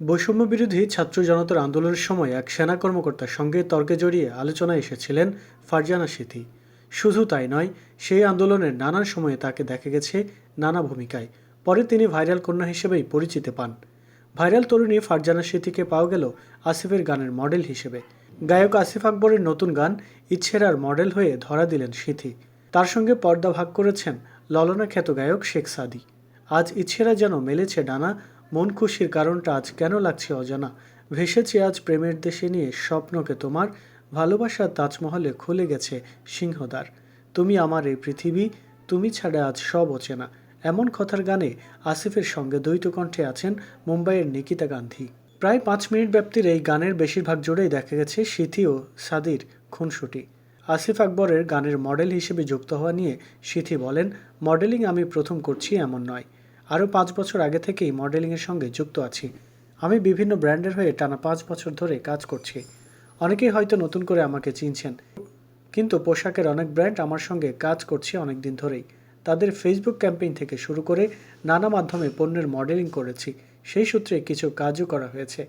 বৈষম্য বিরোধী ছাত্র জনতার আন্দোলনের সময় এক সেনা কর্মকর্তার সঙ্গে তর্কে জড়িয়ে আলোচনায় এসেছিলেন ফারজানা সিথি। শুধু তাই নয়, সেই আন্দোলনের নানান সময়ে তাকে দেখা গেছে নানা ভূমিকায়। পরে তিনি ভাইরাল কন্যা হিসেবেই পরিচিতি পান। ভাইরাল তরুণী ফারজানা সিথিকে পাওয়া গেল আসিফের গানের মডেল হিসেবে। গায়ক আসিফ আকবরের নতুন গান, ইচ্ছেরার মডেল হয়ে ধরা দিলেন সিথি। তার সঙ্গে পর্দা ভাগ করেছেন ললনা খ্যাত গায়ক শেখ সাদি। আজ ইচ্ছেরা যেন মেলেছে ডানা মন খুশির কারণটা আজ কেন লাগছে অজানা? ভেসেছে আজ প্রেমের দেশে নিয়ে স্বপ্নকে তোমার। ভালোবাসার তাজমহলে খুলে গেছে সিংহদ্বার। তুমি আমার এই পৃথিবী, তুমি ছাড়া আজ সব অচেনা। এমন কথার গানে আসিফের সঙ্গে দ্বৈত কণ্ঠে আছেন মুম্বাইয়ের নিকিতা গান্ধী। প্রায় পাঁচ মিনিট ব্যাপ্তির এই গানের বেশিরভাগ জুড়েই দেখা গেছে সিথি ও সাদির খুনসুটি। আসিফ আকবরের গানের মডেল হিসেবে যুক্ত হওয়া নিয়ে সিথি বলেন, মডেলিং আমি প্রথম করছি এমন নয়। আরও পাঁচ বছর আগে থেকেই মডেলিংয়ের সঙ্গে যুক্ত আছি। আমি বিভিন্ন ব্র্যান্ডের হয়ে টানা পাঁচ বছর ধরে কাজ করছি। অনেকেই হয়তো নতুন করে আমাকে চিনছেন, কিন্তু পোশাকের অনেক ব্র্যান্ড আমার সঙ্গে কাজ করছে অনেক দিন ধরেই। তাদের ফেসবুক ক্যাম্পেইন থেকে শুরু করে নানা মাধ্যমে পণ্যের মডেলিং করেছি। সেই সূত্রে কিছু কাজও করা হয়েছে।